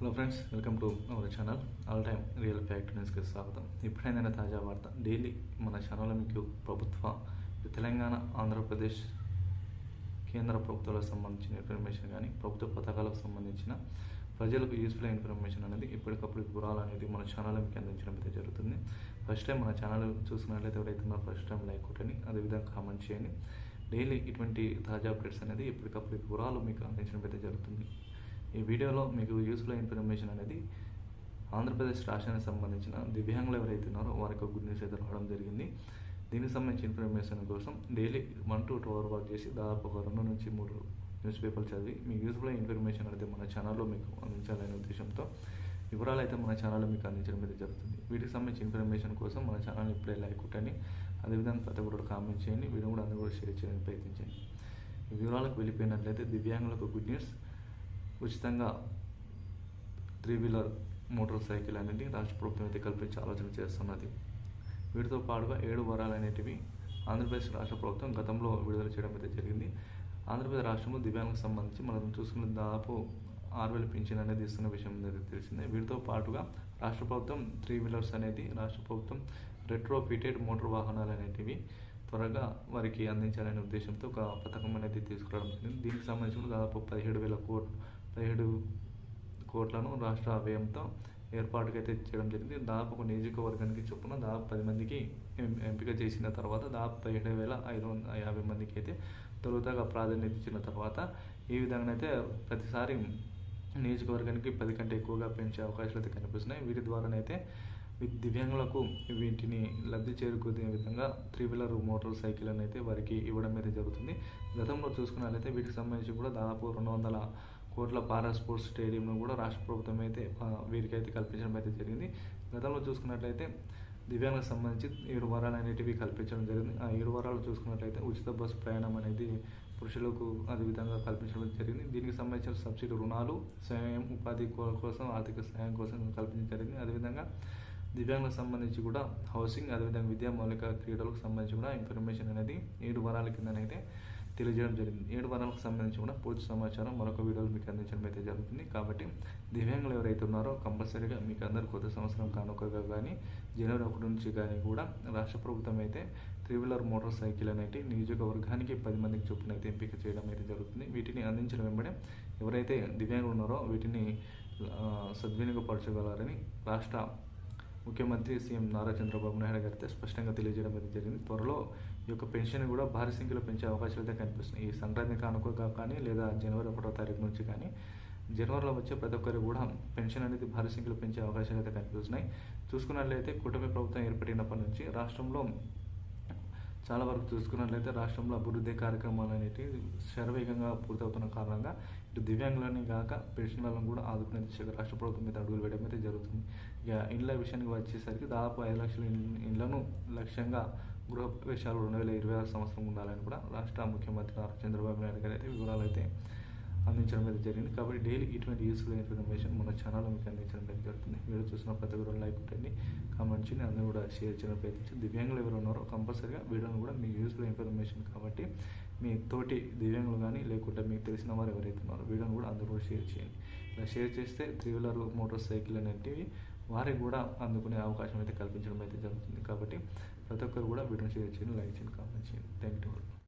Hello friends welcome to our channel all time real fact న్యూస్కి స్వాగతం. ఇప్పుడైనా తాజా వార్త. డైలీ మన ఛానల్ మీకు ప్రభుత్వ తెలంగాణ ఆంధ్రప్రదేశ్ కేంద్ర ప్రభుత్వాలకు సంబంధించిన ఇన్ఫర్మేషన్ కానీ ప్రభుత్వ పథకాలకు సంబంధించిన ప్రజలకు యూస్ఫుల్ ఇన్ఫర్మేషన్ అనేది ఎప్పటికప్పుడు వివరాలు అనేది మన ఛానల్ మీకు అందించడం అయితే జరుగుతుంది. ఫస్ట్ టైం మన ఛానల్ చూసినట్లయితే ఎవరైతే ఫస్ట్ టైం లైక్ కొట్టండి. అదేవిధంగా కామెంట్ చేయండి. డైలీ ఇటువంటి తాజా అప్డేట్స్ అనేది ఎప్పటికప్పుడు వివరాలు మీకు అందించడం అయితే జరుగుతుంది. ఈ వీడియోలో మీకు యూస్ఫుల్ ఇన్ఫర్మేషన్ అనేది ఆంధ్రప్రదేశ్ రాష్ట్రానికి సంబంధించిన దివ్యాంగులు ఎవరైతే ఉన్నారో వారికి గుడ్ న్యూస్ అయితే రావడం జరిగింది. దీనికి సంబంధించిన ఇన్ఫర్మేషన్ కోసం daily one to two hour work చేసి దాదాపు ఒక రెండు నుంచి మూడు న్యూస్ పేపర్లు చదివి మీకు యూస్ఫుల్ ఇన్ఫర్మేషన్ అనేది మన ఛానల్లో మీకు అందించాలనే ఉద్దేశంతో వివరాలు అయితే మన ఛానల్లో మీకు అందించడం అయితే జరుగుతుంది. వీటికి సంబంధించిన ఇన్ఫర్మేషన్ కోసం మన ఛానల్ ఇప్పుడే లైక్ కొట్టండి. అదేవిధంగా ప్రతి ఒక్కరు కామెంట్ చేయండి. వీడియో కూడా అందరూ కూడా షేర్ చేయడానికి ప్రయత్నించండి. ఈ వివరాలకు వెళ్ళిపోయినట్లయితే దివ్యాంగులకు గుడ్ న్యూస్ ఉచితంగా త్రీ వీలర్ మోటార్ సైకిల్ అనేది రాష్ట్ర ప్రభుత్వం అయితే కల్పించే ఆలోచన చేస్తున్నది. వీటితో పాటుగా ఏడు వరాలు అనేటివి ఆంధ్రప్రదేశ్ రాష్ట్ర ప్రభుత్వం గతంలో విడుదల చేయడం అయితే జరిగింది. ఆంధ్రప్రదేశ్ రాష్ట్రంలో దివ్యాంగులకు సంబంధించి మనం చూసుకున్న దాదాపు ఆరు వేల పింఛన్ అనేది ఇస్తున్న విషయం అనేది తెలిసిందే. వీటితో పాటుగా రాష్ట్ర ప్రభుత్వం త్రీ వీలర్స్ అనేది రాష్ట్ర ప్రభుత్వం రెట్రో ఫిటెడ్ మోటార్ వాహనాలు అనేటివి త్వరగా వారికి అందించాలనే ఉద్దేశంతో ఒక పథకం అనేది తీసుకురావడం జరిగింది. దీనికి సంబంధించి దాదాపు పదిహేడు వేల కోట్లు పదిహేడు కోట్లను రాష్ట్ర వ్యయంతో ఏర్పాటుకైతే చేయడం జరిగింది. దాదాపు ఒక నియోజకవర్గానికి చొప్పున దాదాపు పది మందికి ఎం- ఎంపిక చేసిన తర్వాత దాదాపు పదిహేడు వేల ఐదు వందల యాభై మందికి అయితే తొలుతగా ప్రాధాన్యత ఇచ్చిన తర్వాత ఈ విధంగా అయితే ప్రతిసారి నియోజకవర్గానికి పది కంటే ఎక్కువగా పెంచే అవకాశాలు అయితే కనిపిస్తున్నాయి. వీటి ద్వారానైతే దివ్యాంగులకు వీటిని లబ్ధి చేరుకునే విధంగా త్రీ వీలర్ మోటార్ సైకిల్ అని అయితే వారికి ఇవ్వడం అయితే జరుగుతుంది. గతంలో చూసుకున్నట్లయితే వీటికి సంబంధించి కూడా దాదాపు రెండు వందల కోట్ల పారా స్పోర్ట్స్ స్టేడియంను కూడా రాష్ట్ర ప్రభుత్వం అయితే వీరికైతే కల్పించడం అయితే జరిగింది. గతంలో చూసుకున్నట్లయితే దివ్యాంగులకు సంబంధించి ఏడు వారాలు అనేటివి కల్పించడం జరిగింది. ఆ ఏడు వారాలు చూసుకున్నట్లయితే ఉచిత బస్సు ప్రయాణం అనేది పురుషులకు అదేవిధంగా కల్పించడం జరిగింది. దీనికి సంబంధించిన సబ్సిడీ రుణాలు స్వయం ఉపాధి కోసం ఆర్థిక సహాయం కోసం కల్పించడం జరిగింది. అదేవిధంగా దివ్యాంగులకు సంబంధించి కూడా హౌసింగ్ అదేవిధంగా విద్యా మౌలిక క్రీడలకు సంబంధించి కూడా ఇన్ఫర్మేషన్ అనేది ఏడు వారాల కిందనైతే తెలియజేయడం జరిగింది. ఏడు వారాలకు సంబంధించి కూడా పూర్తి సమాచారం మరొక వీడియోలో మీకు అందించడం అయితే జరుగుతుంది. కాబట్టి దివ్యాంగులు ఎవరైతే ఉన్నారో కంపల్సరీగా మీకు అందరూ కొత్త సంవత్సరం కానుకగా కానీ జనవరి ఒకటి నుంచి కానీ కూడా రాష్ట్ర ప్రభుత్వం అయితే త్రీ వీలర్ మోటార్ సైకిల్ అనేది నియోజకవర్గానికి పది మందికి చొప్పున అయితే ఎంపిక చేయడం అయితే జరుగుతుంది. వీటిని అందించడం వెంబడే ఎవరైతే దివ్యాంగులు ఉన్నారో వీటిని సద్వినియోగపరచగలరని రాష్ట్ర ముఖ్యమంత్రి సీఎం నారా చంద్రబాబు నాయుడు గారితో స్పష్టంగా తెలియజేయడం అయితే జరిగింది. త్వరలో ఈ యొక్క పెన్షన్ కూడా భారీ సంఖ్యలో పెంచే అవకాశాలు అయితే కనిపిస్తున్నాయి. ఈ సంక్రాంతి కానుకగా కానీ లేదా జనవరి ఒకటో తారీఖు నుంచి కానీ జనవరిలో వచ్చే ప్రతి ఒక్కరు కూడా పెన్షన్ అనేది భారీ సంఖ్యలో పెంచే అవకాశాలు అయితే కనిపిస్తున్నాయి. చూసుకున్నట్లయితే కూటమి ప్రభుత్వం ఏర్పడినప్పటి నుంచి రాష్ట్రంలో చాలా వరకు చూసుకున్నట్లయితే రాష్ట్రంలో అభివృద్ధి కార్యక్రమాలు అనేటివి శరవేగంగా పూర్తవుతున్న కారణంగా ఇటు దివ్యాంగులని కాక పెన్షన్లను కూడా ఆదుకునే దిశగా రాష్ట్ర ప్రభుత్వం మీద అడుగులు వేయడం అయితే జరుగుతుంది. ఇక ఇండ్ల విషయానికి వచ్చేసరికి దాదాపు ఐదు లక్షల ఇండ్లను లక్ష్యంగా గృహ ప్రవేశాలు రెండు వేల ఇరవై ఆరు సంవత్సరం ఉండాలని కూడా రాష్ట్ర ముఖ్యమంత్రి నారా చంద్రబాబు నాయుడు గారు అయితే వివరాలు అయితే అందించడం అయితే జరిగింది. కాబట్టి డైలీ ఇటువంటి యూస్ఫుల్ ఇన్ఫర్మేషన్ మన ఛానల్లో మీకు అందించడం అయితే జరుగుతుంది. వీడియో చూసిన ప్రతి ఒక్కరు లైక్ ఉంటుంది కామెంట్ చేయండి అందరూ కూడా షేర్ చేయడం ప్రయత్నించి దివ్యాంగులు ఎవరు ఉన్నారో కంపల్సరీగా వీడియోని కూడా మీకు యూస్ఫుల్ ఇన్ఫర్మేషన్ కాబట్టి మీ తోటి దివ్యాంగులు కానీ లేకుంటే మీకు తెలిసిన వారు ఎవరైతే ఉన్నారో వీడియోని కూడా అందరూ కూడా షేర్ చేయండి. ఇలా షేర్ చేస్తే త్రీ వీలర్ మోటార్ సైకిల్ అనేటివి వారికి కూడా అందుకునే అవకాశం అయితే కల్పించడం అయితే జరుగుతుంది. కాబట్టి ప్రతి ఒక్కరు కూడా వీడియోని షేర్ చేయండి లైక్ చేయండి కామెంట్ చేయండి. Thank you